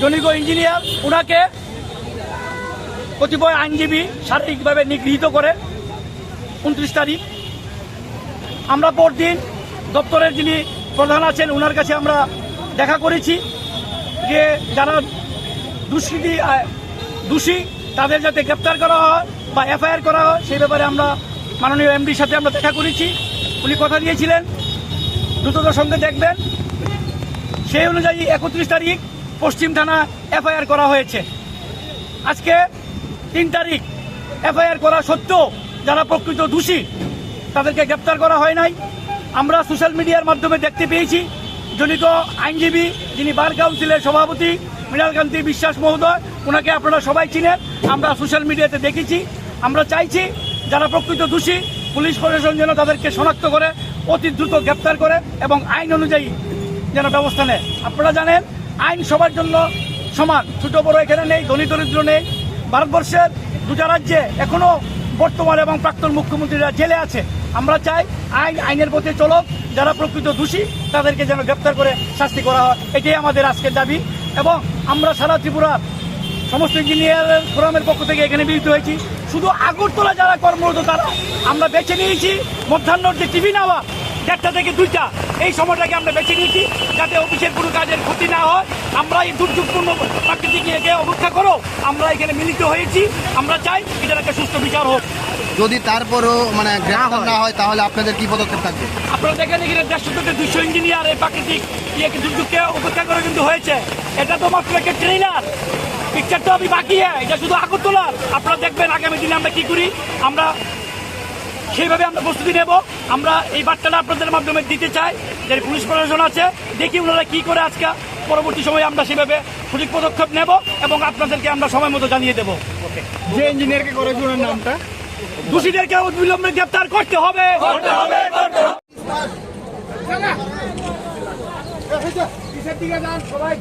জনিক engineer ওনাকে কতিপয় আইনজীবী শারীরিকভাবে নিগৃহীত করে উনত্রিশ তারিখ। আমরা পরদিন দপ্তরের যিনি প্রধান আছেন ওনার কাছে আমরা দেখা করেছি যে যারা দুষ্কৃতি দোষী, তাদের যাতে গ্রেপ্তার করা হয় বা এফআইআর করা হয়, সেই ব্যাপারে আমরা মাননীয় এমডির সাথে আমরা দেখা করেছি। উনি কথা দিয়েছিলেন। দ্রুততার সঙ্গে দেখবেন। সেই অনুযায়ী একত্রিশ তারিখ পশ্চিম থানা এফআইআর করা হয়েছে। আজকে তিন তারিখ এফআইআর করা সত্ত্বেও যারা প্রকৃত দোষী, তাদেরকে গ্রেপ্তার করা হয় নাই। আমরা সোশ্যাল মিডিয়ার মাধ্যমে দেখতে পেয়েছি। জনিত আইনজীবী, যিনি বার কাউন্সিলের সভাপতি মৃণালকান্তি বিশ্বাস মহোদয়, ওনাকে আপনারা সবাই চিনেন। আমরা সোশ্যাল মিডিয়াতে দেখেছি। আমরা চাইছি যারা প্রকৃত দোষী, পুলিশ প্রশাসন যেন তাদেরকে শনাক্ত করে, অতি দ্রুত গ্রেপ্তার করে এবং আইন অনুযায়ী যেন ব্যবস্থা নেয়। আপনারা জানেন, আইন সবার জন্য সমান। ছোট, বড় এখানে নেই, ধনী, দরিদ্র নেই। ভারতবর্ষের দুটা রাজ্যে এখনও বর্তমান এবং প্রাক্তন মুখ্যমন্ত্রীরা জেলে আছে। আমরা চাই আইন আইনের পথে চলক, যারা প্রকৃত দোষী, তাদেরকে যেন গ্রেপ্তার করে শাস্তি করা হয়। এটাই আমাদের আজকের দাবি এবং আমরা সারা ত্রিপুরার সমস্ত ইঞ্জিনিয়ার ফোরামের পক্ষ থেকে এখানে মিলিত হয়েছি। শুধু আগরতলা যারা কর্মরত তারা। আমরা বেছে নিয়েছি মধ্যাহ্নর যে টিভি নেওয়া দেড়টা থেকে দুইটা। এই সময়টাকে আমরা বেছে নিয়েছি যাতে অফিসের কোনো কাজের ক্ষতি না হয়। আমরা এই দুর্যোগপূর্ণ প্রাকৃতিক ইয়েকে অপেক্ষা করো। আমরা এখানে মিলিত হয়েছি। আমরা চাই এটার একটা সুস্থ বিচার হোক। যদি তারপরও মানে গ্রেফতার না হয়। তাহলে আপনাদের কি পদক্ষেপ থাকবে? আপনারা দেখেন এখানে দেড়শো থেকে দুইশো ইঞ্জিনিয়ার এই প্রাকৃতিক ইয়েকে দুর্যোগকে উপেক্ষা করে কিন্তু হয়েছে। এটা তো মাত্র একটা ট্রেইলার পিকচার তো আমি বাকি হ্যাঁ এটা শুধু আগরতলার। আপনারা দেখবেন আগামী দিনে আমরা কি করি? আমরা সেইভাবে আমরা প্রস্তুতি নেব। আমরা এই বার্তাটা আপনাদের মাধ্যমে দিতে চাই যে পুলিশ প্রশাসন আছে দেখি ওনারা কি করে আজকে পরবর্তী সময়ে আমরা সেভাবে সঠিক পদক্ষেপ নেব এবং আপনাদেরকে আমরা সময় মতো জানিয়ে দেবো। যে ইঞ্জিনিয়ারকে করেছে ওনার নামটা? দোষীদেরকে অবিলম্বে গ্রেপ্তার করতে হবে। সবাই?